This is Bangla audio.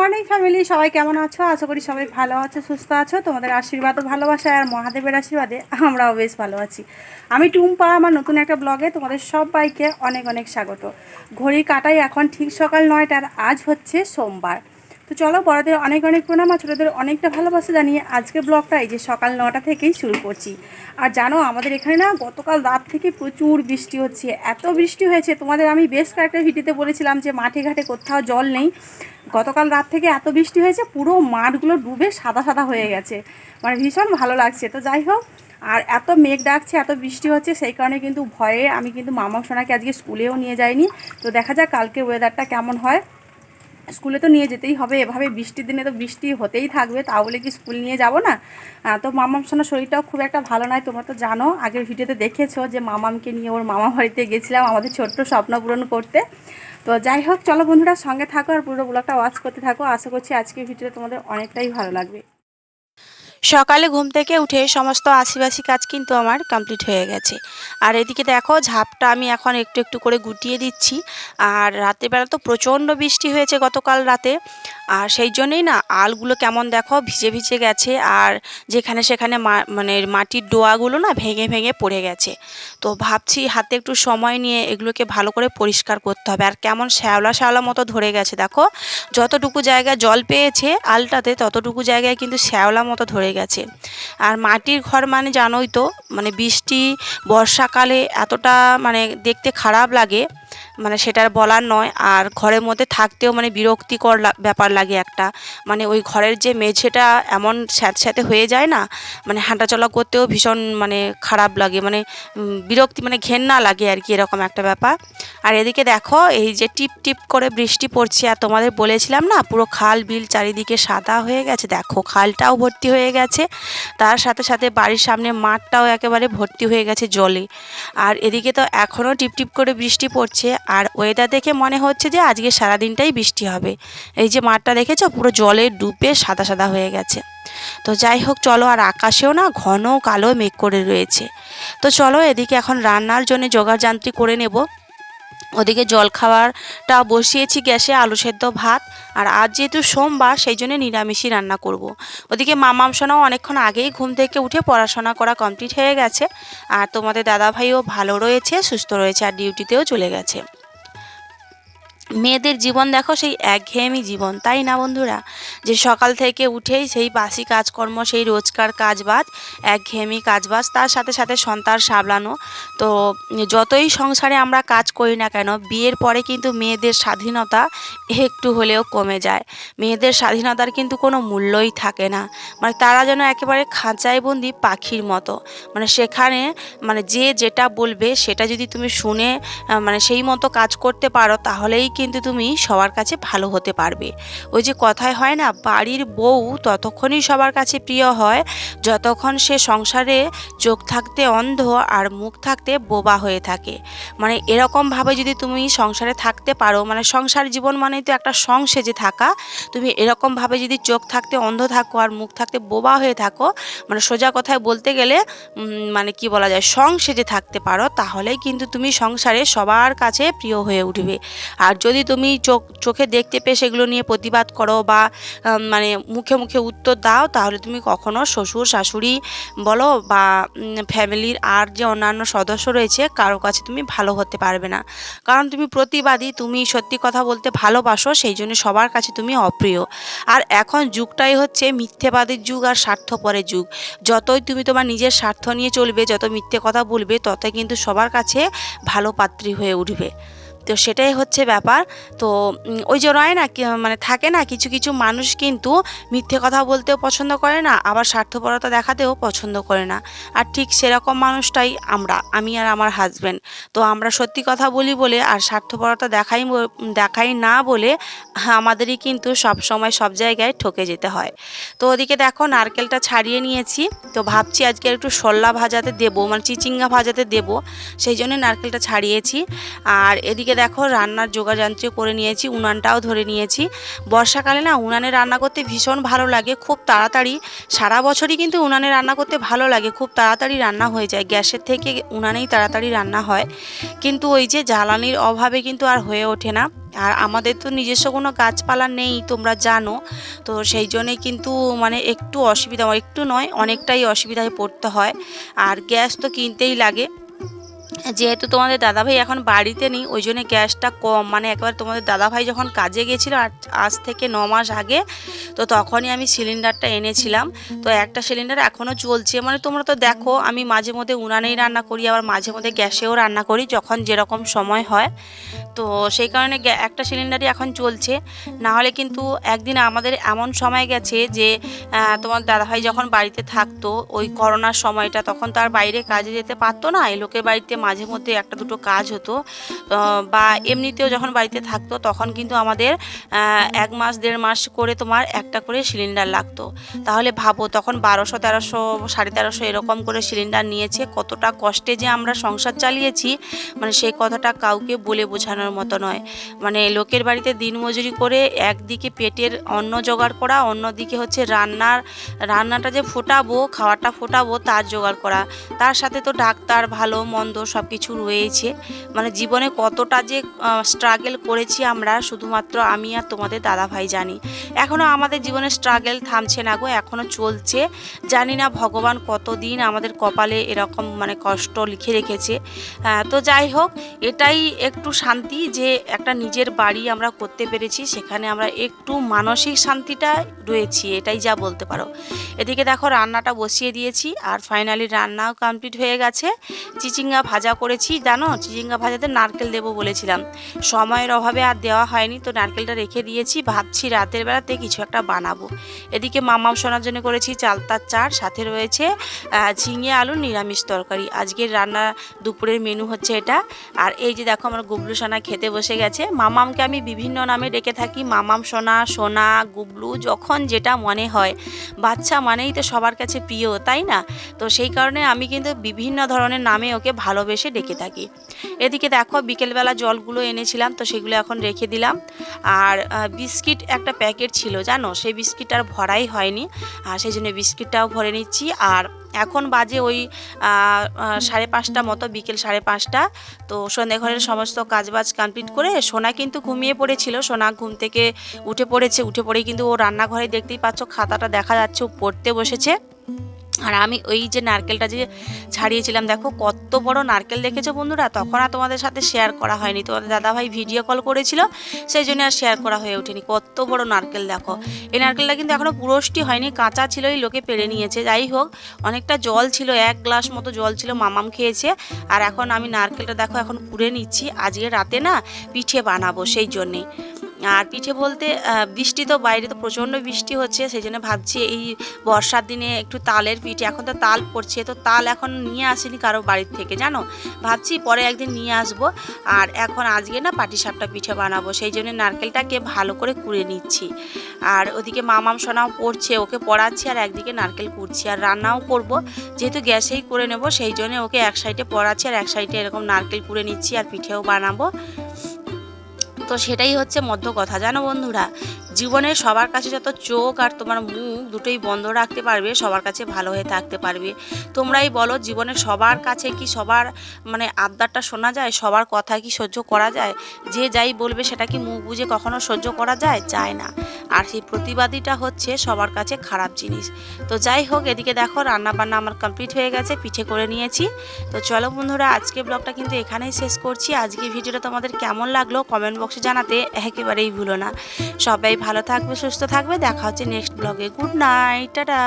মর্নিং ফ্যামিলি, সবাই কেমন আছো? আশা করি সবাই ভালো আছো, সুস্থ আছো। তোমাদের আশীর্বাদ ও ভালোবাসা আর মহাদেবের আশীর্বাদে আমরাও বেশ ভালো আছি। আমি টুম্পা, আমার নতুন একটা ব্লগে তোমাদের সবাইকে অনেক অনেক স্বাগত। ঘড়ি কাটাই এখন ঠিক সকাল নয়টার, আজ হচ্ছে সোমবার। তো চলো, বড়দের অনেক অনেক প্রণাম আর ছোটোদের অনেকটা ভালোবাসা জানিয়ে আজকে ব্লগটা এই যে সকাল নটা থেকেই শুরু করছি। আর জানো, আমাদের এখানে না গতকাল রাত থেকে প্রচুর বৃষ্টি হচ্ছে। এত বৃষ্টি হয়েছে, তোমাদের আমি বেশ কয়েকটা ভিডিওতে বলেছিলাম যে মাঠে ঘাটে কোথাও জল নেই। গতকাল রাত থেকে এত বৃষ্টি হয়েছে, পুরো মাঠগুলো ডুবে সাদা সাদা হয়ে গেছে। মানে ভীষণ ভালো লাগছে। তো যাই হোক, আর এত মেঘ ডাকছে, এত বৃষ্টি হচ্ছে, সেই কারণে কিন্তু ভয়ে আমি কিন্তু মামা সোনাকে আজকে স্কুলেও নিয়ে যাইনি। তো দেখা যাক কালকে ওয়েদারটা কেমন হয়। স্কুলে তো নিয়ে যেতেই হবে, এভাবে বৃষ্টির দিনে তো বৃষ্টি হতেই থাকবে তা বলে কি স্কুল নিয়ে যাব না? তো মামাম সোনার শরীরটাও খুব একটা ভালো নয়, তোমরা তো জানো, আগের ভিডিওতে দেখেছ যে মামামকে নিয়ে ওর মামা বাড়িতে গেছিলাম, আমাদের ছোট্ট স্বপ্ন পূরণ করতে। তো যাই হোক, চলো বন্ধুরা সঙ্গে থাকো আর পুরো ব্লগটা ওয়াচ করতে থাকো। আশা করছি আজকের ভিডিওটা তোমাদের অনেকটাই ভালো লাগবে। সকালে ঘুম থেকে উঠে সমস্ত আশিবাসি কাজ কিন্তু আমার কমপ্লিট হয়ে গেছে। আর এদিকে দেখো, ঝাপটা আমি এখন একটু একটু করে গুটিয়ে দিচ্ছি। আর রাতের বেলা তো প্রচণ্ড বৃষ্টি হয়েছে গতকাল রাতে। আর সেই জন্যেই না, আলগুলো কেমন দেখো, ভিজে ভিজে গেছে। আর যেখানে সেখানে মানে মাটির ডোয়াগুলো না ভেঙে ভেঙে পড়ে গেছে। তো ভাবছি হাতে একটু সময় নিয়ে এগুলোকে ভালো করে পরিষ্কার করতে হবে। আর কেমন শ্যাওলা শ্যাওলা মতো ধরে গেছে, দেখো। যতটুকু জায়গায় জল পেয়েছে আলটাতে, ততটুকু জায়গায় কিন্তু শ্যাওলা মতো ধরে গেছে। আর মাটির ঘর মানে জানোই তো মানে বৃষ্টি, বর্ষাকালে এতটা মানে দেখতে খারাপ লাগে। মানে সেটার বলার নয়। আর ঘরের মধ্যে থাকতেও মানে বিরক্তিকর ব্যাপার লাগে একটা। মানে ওই ঘরের যে মেঝেটা এমন স্যাঁতস্যাঁতে হয়ে যায় না মানে হাঁটাচলা করতেও ভীষণ মানে খারাপ লাগে। মানে বিরক্তি মানে ঘেন্না লাগে আর কি এরকম একটা ব্যাপার। আর এদিকে দেখো, এই যে টিপ টিপ করে বৃষ্টি পড়ছে। আর তোমাদের বলেছিলাম না, পুরো খাল বিল চারিদিকে সাদা হয়ে গেছে। দেখো, খালটাও ভর্তি হয়ে গেছে। তার সাথে সাথে বাড়ির সামনে মাঠটাও একেবারে ভর্তি হয়ে গেছে জলে। আর এদিকে তো এখনও টিপ টিপ করে বৃষ্টি পড়ছে। আর ওয়েদার দেখে মনে হচ্ছে যে আজকে সারাদিনটাই বৃষ্টি হবে। এই যে মাঠটা দেখেছ, পুরো জলে ডুবে সাদা সাদা হয়ে গেছে। তো যাই হোক, চলো আর আকাশেও না ঘন কালো মেঘ করে রয়েছে। তো চলো এদিকে এখন রান্নার জন্য জোগাড় যান্ত্রিক করে নেব। ওদিকে জলখাবারটা বসিয়েছি গ্যাসে আলু সেদ্ধ ভাত। আর আজ যেহেতু সোমবার, সেই জন্য নিরামিষই রান্না করব। ওদিকে মামাম সোনাও অনেকক্ষণ আগেই ঘুম থেকে উঠে পড়াশোনা করা কমপ্লিট হয়ে গেছে। আর তোমাদের দাদাভাইও ভালো রয়েছে, সুস্থ রয়েছে, আর ডিউটিতেও চলে গেছে। মেয়েদের জীবন দেখো সেই একঘেয়েমি জীবন, তাই না বন্ধুরা? যে সকাল থেকে উঠেই সেই বাসি কাজকর্ম, সেই রোজকার কাজবাজ, একঘেয়েমি কাজবাজ, তার সাথে সাথে সন্তান সামলানো। তো যতই সংসারে আমরা কাজ করি না কেন, বিয়ের পরে কিন্তু মেয়েদের স্বাধীনতা একটু হলেও কমে যায়। মেয়েদের স্বাধীনতার কিন্তু কোনো মূল্যই থাকে না। মানে তারা যেন একেবারে খাঁচায় বন্দি পাখির মতো। মানে সেখানে মানে যে যেটা বলবে সেটা যদি তুমি শুনে মানে সেই মতো কাজ করতে পারো, তাহলেই কিন্তু তুমি সবার কাছে ভালো হতে পারবে। ওই যে কথায় হয় না, বাড়ির বউ ততক্ষণই সবার কাছে প্রিয় হয়। যতক্ষণ সে সংসারে চোখ থাকতে অন্ধ আর মুখ থাকতে বোবা হয়ে থাকে। মানে এরকমভাবে যদি তুমি সংসারে থাকতে পারো মানে সংসার জীবন মানেই তো একটা সং সেজে থাকা। তুমি এরকমভাবে যদি চোখ থাকতে অন্ধ থাকো আর মুখ থাকতে বোবা হয়ে থাকো মানে সোজা কথায় বলতে গেলে মানে কি বলা যায় সং সেজে থাকতে পারো, তাহলেই কিন্তু তুমি সংসারে সবার কাছে প্রিয় হয়ে উঠবে। আর যদি তুমি চোখ, চোখে দেখতে পেয়ে সেগুলো নিয়ে প্রতিবাদ করো বা মানে মুখে মুখে উত্তর দাও, তাহলে তুমি কখনো শ্বশুর, শাশুড়ি বলো বা ফ্যামিলির আর যে অন্যান্য সদস্য রয়েছে, কারও কাছে তুমি ভালো হতে পারবে না। কারণ তুমি প্রতিবাদী, তুমি সত্যি কথা বলতে ভালোবাসো, সেই জন্য সবার কাছে তুমি অপ্রিয়। আর এখন যুগটাই হচ্ছে মিথ্যেবাদের যুগ আর স্বার্থপরের যুগ। যতই তুমি তোমার নিজের স্বার্থ নিয়ে চলবে, যত মিথ্যে কথা বলবে, ততই কিন্তু সবার কাছে ভালো পাত্রী হয়ে উঠবে। তো সেটাই হচ্ছে ব্যাপার। তো ওই যে নয় না মানে থাকে না, কিছু কিছু মানুষ কিন্তু মিথ্যে কথা বলতেও পছন্দ করে না, আবার স্বার্থপরতা দেখাতেও পছন্দ করে না। আর ঠিক সেরকম মানুষটাই আমরা, আমি আর আমার হাজব্যান্ড তো আমরা সত্যি কথা বলি বলে আর স্বার্থপরতা দেখাই দেখাই না বলে আমাদেরই কিন্তু সব সময় সব জায়গায় ঠকে যেতে হয়। তো ওদিকে দেখো, নারকেলটা ছাড়িয়ে নিয়েছি। তো ভাবছি আজকে একটু সল্লা ভাজাতে দেবো মানে চিচিঙ্গা ভাজাতে দেবো। সেই জন্য নারকেলটা ছাড়িয়েছি। আর এদিকে দেখো রান্নার যোগাযান্ত্র করে নিয়েছি, উনানটাও ধরে নিয়েছি। বর্ষাকালে না উনানে রান্না করতে ভীষণ ভালো লাগে, খুব তাড়াতাড়ি সারা বছরই কিন্তু উনানে রান্না করতে ভালো লাগে, খুব তাড়াতাড়ি রান্না হয়ে যায়, গ্যাসের থেকে উনানেই তাড়াতাড়ি রান্না হয়। কিন্তু ওই যে জ্বালানির অভাবে কিন্তু আর হয়ে ওঠে না। আর আমাদের তো নিজস্ব কোনো গাছপালা নেই, তোমরা জানো। তো সেই জন্যই কিন্তু মানে একটু অসুবিধা, একটু নয়, অনেকটাই অসুবিধায় পড়তে হয়। আর গ্যাস তো কিনতেই লাগে। যেহেতু তোমাদের দাদাভাই এখন বাড়িতে নেই, ওই জন্য গ্যাসটা কম। মানে একবার তোমাদের দাদাভাই যখন কাজে গেছিল আজ- থেকে ন মাস আগে, তো তখনই আমি সিলিন্ডারটা এনেছিলাম। তো একটা সিলিন্ডার এখনও চলছে। মানে তোমরা তো দেখো, আমি মাঝে মধ্যে উনানেই রান্না করি, আবার মাঝে মধ্যে গ্যাসেও রান্না করি যখন যেরকম সময় হয়। তো সেই কারণে একটা সিলিন্ডারই এখন চলছে। না হলে কিন্তু একদিন আমাদের এমন সময় গেছে যে তোমার দাদাভাই যখন বাড়িতে থাকতো, ওই করোনার সময়টা, তখন তার বাইরে কাজে যেতে পারতো না। এই লোকের বাড়িতে মাঝে মধ্যে একটা দুটো কাজ হতো বা এমনিতেও যখন বাড়িতে থাকতো তখন কিন্তু আমাদের এক মাস, দেড় মাস করে তোমার একটা করে সিলিন্ডার লাগতো। তাহলে ভাবো তখন বারোশো, তেরোশো, সাড়ে তেরোশো এরকম করে সিলিন্ডার নিয়েছে, কতটা কষ্টে যে আমরা সংসার চালিয়েছি মানে সেই কথাটা কাউকে বলে বোঝানোর মতো নয়। মানে লোকের বাড়িতে দিনমজুরি করে একদিকে পেটের অন্ন জোগাড় করা, অন্যদিকে হচ্ছে রান্নার, রান্নাটা যে ফোটাবো, খাওয়াটা ফোটাবো, তার জোগাড় করা। তার সাথে তো ডাক্তার ভালো, মন্দ সব কিছু রয়েছে। মানে জীবনে কতটা যে স্ট্রাগল করেছি আমরা, শুধুমাত্র আমি আর তোমাদের দাদা ভাই জানি। এখনও আমাদের জীবনে স্ট্রাগল থামছে না গো এখনও চলছে। জানি না ভগবান কতদিন আমাদের কপালে এরকম মানে কষ্ট লিখে রেখেছে। তো যাই হোক, এটাই একটু শান্তি যে, একটা নিজের বাড়ি আমরা করতে পেরেছি, সেখানে আমরা একটু মানসিক শান্তিটা রয়েছি, এটাই যা বলতে পারো। এদিকে দেখো, রান্নাটা বসিয়ে দিয়েছি, আর ফাইনালি রান্নাও কমপ্লিট হয়ে গেছে। চিচিঙ্গা ভাজা করেছি, জানো? চিচিঙ্গা ভাজাতে নারকেল দেবো বলেছিলাম। সময়ের অভাবে আর দেওয়া হয়নি, তো নারকেলটা রেখে দিয়েছি। ভাবছি রাতের বেলাতে কিছু একটা বানাবো। এদিকে মামাম শোনার জন্য করেছি চালতার চার সাথে রয়েছে ঝিঙে আলু নিরামিষ তরকারি। আজকের রান্না দুপুরের মেনু হচ্ছে এটা। আর এই যে দেখো আমার গুবলু সোনা খেতে বসে গেছে। মামামকে আমি বিভিন্ন নামে ডেকে থাকি। মামাম সোনা সোনা, গুবলু, যখন যেটা মনে হয়। বাচ্চা মানেই তো সবার কাছে প্রিয়, তাই না? তো সেই কারণে আমি কিন্তু বিভিন্ন ধরনের নামে ওকে ভালোবেসে ডেকে থাকি। এদিকে দেখো বিকেলবেলা জলগুলো এনেছিলাম, তো সেগুলো এখন রেখে দিলাম। আর বিস্কিট একটা প্যাকেট ছিল, জানো? সেই বিস্কিট আর ভরাই হয়নি। আর সেই জন্য বিস্কিটটাও ভরে নিচ্ছি। আর এখন বাজে ওই সাড়ে পাঁচটা মতো, বিকেল সাড়ে পাঁচটা। তো সন্ধে ঘরের সমস্ত কাজবাজ কমপ্লিট করে সোনা কিন্তু ঘুমিয়ে পড়েছিল। সোনা ঘুম থেকে উঠে পড়েছে। উঠে পড়েই কিন্তু ও রান্নাঘরে দেখতেই পাচ্ছ, খাতাটা দেখা যাচ্ছে, ও পড়তে বসেছে। আর আমি ওই যে নারকেলটা যে ছাড়িয়েছিলাম, দেখো কত বড় নারকেল দেখেছ বন্ধুরা? তখন আর তোমাদের সাথে শেয়ার করা হয়নি। তোমাদের দাদাভাই ভিডিও কল করেছিল, সেই জন্য আর শেয়ার করা হয়ে ওঠেনি। কত বড় নারকেল দেখো। এই নারকেলটা কিন্তু এখনও পুরষ্টি হয়নি, কাঁচা ছিল, এই লোকে পেরে নিয়েছে। যাই হোক, অনেকটা জল ছিল, এক গ্লাস মতো জল ছিল, মামাম খেয়েছে। আর এখন আমি নারকেলটা দেখো, এখন পুড়ে নিচ্ছি। আজকে রাতে না পিঠে বানাবো, সেই জন্যেই আর পিঠে বলতে বৃষ্টি তো বাইরে, তো প্রচণ্ড বৃষ্টি হচ্ছে, সেই জন্য ভাবছি এই বর্ষার দিনে একটু তালের পিঠে, এখন তো তাল পড়ছে, তো তাল এখন নিয়ে আসেনি কারও বাড়ির থেকে, জানো? ভাবছি পরে একদিন নিয়ে আসব, আর এখন আজকে না পাটিসাপটা পিঠে বানাবো, সেই জন্য নারকেলটাকে ভালো করে কুড়ে নিচ্ছি। আর ওদিকে মামাম সোনাও পড়ছে, ওকে পড়াচ্ছি, আর একদিকে নারকেল কুড়ছি, আর রান্নাও করব, যেহেতু গ্যাসেই করে নেব, সেই জন্য ওকে এক সাইডে পড়াচ্ছি, আর এক সাইডে এরকম নারকেল কুড়ে নিচ্ছি, আর পিঠেও বানাবো। তো সেটাই হচ্ছে মধ্য কথা। জানো বন্ধুরা, জীবনে সবার কাছে যত চোখ আর তোমার মুখ দুটোই বন্ধ রাখতে পারবে, সবার কাছে ভালো হয়ে থাকতে পারবে। তোমরাই বলো, জীবনে সবার কাছে কি সবার মানে আবদারটা শোনা যায়? সবার কথা কি সহ্য করা যায়? যে যাই বলবে সেটা কি মুখ বুঝে কখনো সহ্য করা যায়? যায় না। আর সেই প্রতিবাদীটা হচ্ছে সবার কাছে খারাপ জিনিস। তো যাই হোক, এদিকে দেখো রান্না বান্না আমার কমপ্লিট হয়ে গেছে, পিঠে করে নিয়েছি। তো চলো বন্ধুরা আজকে ব্লগটা কিন্তু এখানেই শেষ করছি। আজকে ভিডিওটা তোমাদের কেমন লাগল? কমেন্ট বক্সে জানাতে একেবারেই ভুলো না। সবাই ভালো থাকবে, সুস্থ থাকবে। দেখা হচ্ছে নেক্সট ব্লগে গুড নাইট টাটা।